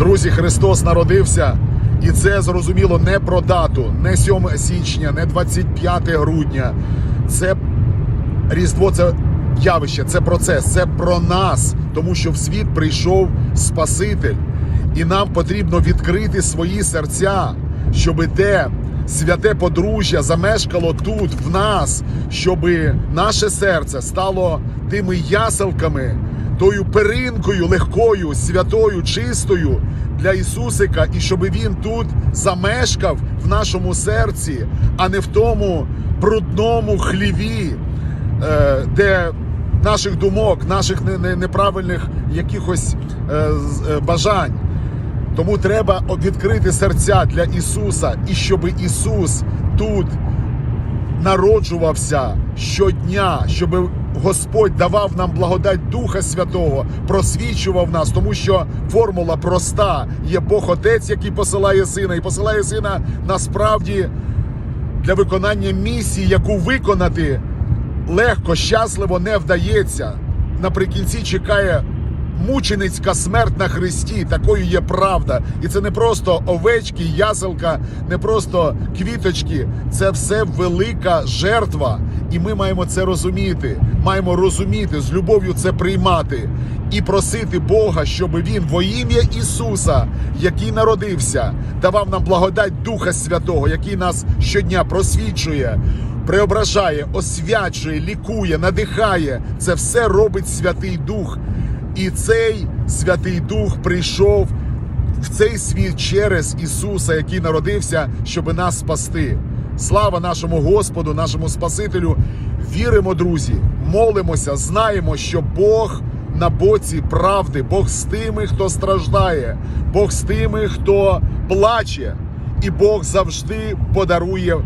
Друзі, Христос народився, і це зрозуміло не про дату, не 7 січня, не 25 грудня. Це Різдво це явище, це процес, це про нас, тому що в світ прийшов Спаситель, і нам потрібно відкрити свої серця, щоби те святе подружжя замешкало тут, в нас, щоби наше серце стало тими яселками, тою перинкою легкою, святою, чистою для Ісусика, і щоб Він тут замешкав в нашому серці, а не в тому брудному хліві, е, де наших думок, наших не- не- неправильних якихось е, е, бажань. Тому треба відкрити серця для Ісуса, і щоб Ісус тут народжувався щодня, щоб Господь давав нам благодать Духа Святого, просвічував нас, тому що формула проста: є Бог Отець, який посилає сина, і посилає сина насправді для виконання місії, яку виконати легко, щасливо не вдається. Наприкінці чекає мученицька смерть на Христі. Такою є правда. І це не просто овечки, яселка, не просто квіточки. Це все велика жертва. І ми маємо це розуміти. Маємо розуміти, з любов'ю це приймати і просити Бога, щоб Він во ім'я Ісуса, який народився, давав нам благодать Духа Святого, який нас щодня просвічує, преображає, освячує, лікує, надихає. Це все робить Святий Дух. І цей Святий Дух прийшов в цей світ через Ісуса, який народився, щоб нас спасти. Слава нашому Господу, нашому Спасителю. Віримо, друзі, молимося, знаємо, що Бог на боці правди, Бог з тими, хто страждає, Бог з тими, хто плаче, і Бог завжди подарує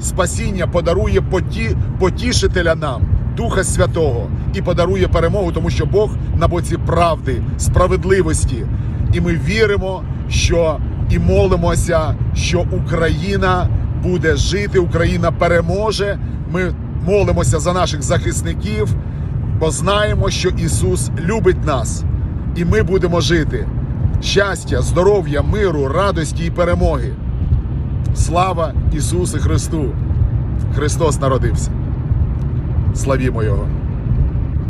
спасіння, подарує поті, потішителя нам, Духа Святого, і подарує перемогу, тому що Бог на боці правди, справедливості. І ми віримо, що і молимося, що Україна буде жити, Україна переможе. Ми молимося за наших захисників, бо знаємо, що Ісус любить нас, і ми будемо жити. Щастя, здоров'я, миру, радості і перемоги. Слава Ісусу Христу! Христос народився. Славімо Його!